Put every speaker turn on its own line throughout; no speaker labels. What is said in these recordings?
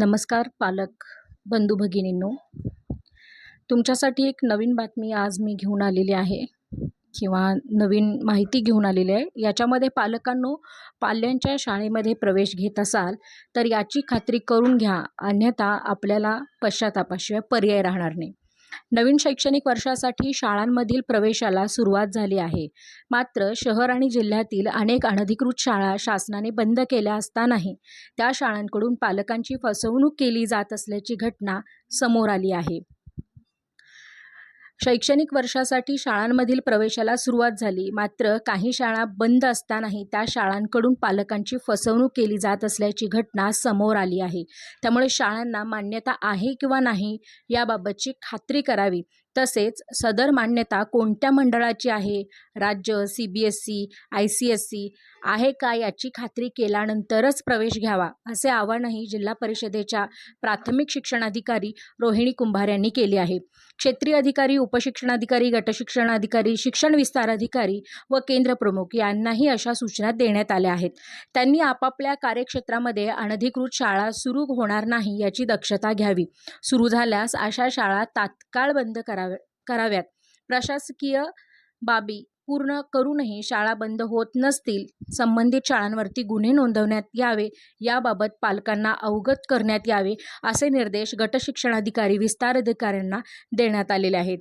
नमस्कार पालक बंधू भगिनींनो. तुमच्यासाठी एक नवीन बातमी आज मी घेऊन आलेली आहे किंवा नवीन माहिती घेऊन आलेली आहे. याच्यामध्ये पालकांनो पाल्यांच्या शाळेमध्ये प्रवेश घेत असाल तर याची खात्री करून घ्या. अन्यथा आपल्याला पश्चातापाशिवाय पर्याय राहणार नाही. नवीन शैक्षणिक वर्षासाठी शाळांमधील प्रवेशाला सुरुवात झाली आहे. मात्र शहर आणि जिल्ह्यातील अनेक अनधिकृत शाळा शासनाने बंद केल्या असतानाही त्या शाळांकडून पालकांची फसवणूक केली जात असल्याची घटना समोर आली आहे. शैक्षणिक वर्षासाठी शाळांमधील प्रवेशाला सुरुवात झाली. मात्र काही शाळा बंद असतानाही त्या शाळांकडून पालकांची फसवणूक केली जात असल्याची घटना समोर आली आहे. त्यामुळे शाळांना मान्यता आहे किंवा नाही याबाबतची खात्री करावी. तसेच सदर मान्यता कोणत्या मंडळाची आहे? राज्य C B S E I C S E आहे का याची खात्री केल्यानंतरच प्रवेश घ्यावा असे आवाहनही जिल्हा परिषदेच्या प्राथमिक शिक्षणाधिकारी रोहिणी कुंभार यांनी केले आहे. क्षेत्रीय अधिकारी उपशिक्षणाधिकारी गटशिक्षणाधिकारी शिक्षण विस्तार अधिकारी व केंद्र प्रमुख यांनाही अशा सूचना देण्यात आल्या आहेत. त्यांनी आपापल्या कार्यक्षेत्रामध्ये अनधिकृत शाळा सुरू होणार नाही याची दक्षता घ्यावी. सुरू झाल्यास अशा शाळा तात्काळ बंद कराव्या कराव्यात. प्रशासकीय बाबी पूर्ण करूनही शाळा बंद होत नसतील संबंधित शाळांवरती गुन्हे नोंदवण्यात यावे याबाबत पालकांना अवगत करण्यात यावे असे निर्देश गटशिक्षणाधिकारी विस्तार अधिकाऱ्यांना देण्यात आलेले आहेत.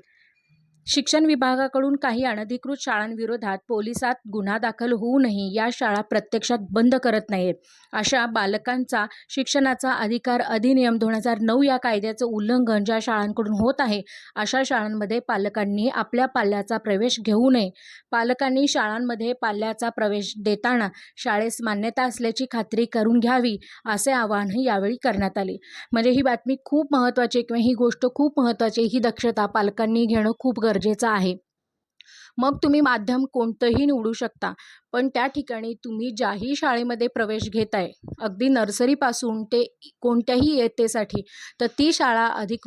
शिक्षण विभागाकडून काही अनधिकृत शाळांविरोधात पोलिसात गुन्हा दाखल होऊनही या शाळा प्रत्यक्षात बंद करत नाहीत. अशा बालकांचा शिक्षणाचा अधिकार अधिनियम दोन हजार नऊ या कायद्याचं उल्लंघन ज्या शाळांकडून होत आहे अशा शाळांमध्ये पालकांनी आपल्या पाल्याचा प्रवेश घेऊ नये. पालकांनी शाळांमध्ये पाल्याचा प्रवेश देताना शाळेस मान्यता असल्याची खात्री करून घ्यावी असे आवाहनही यावेळी करण्यात आले. म्हणजे ही बातमी खूप महत्त्वाची किंवा ही गोष्ट खूप महत्त्वाची आहे ही दक्षता पालकांनी घेणं खूप गरजेचं आहे. मग तुम्ही माध्यम कोणतंही निवडू शकता पण त्या ठिकाणी तुम्ही ज्याही शाळेमध्ये प्रवेश घेताय अगदी नर्सरीपासून ते कोणत्याही इयत्तेसाठी तर ती शाळा अधिकृत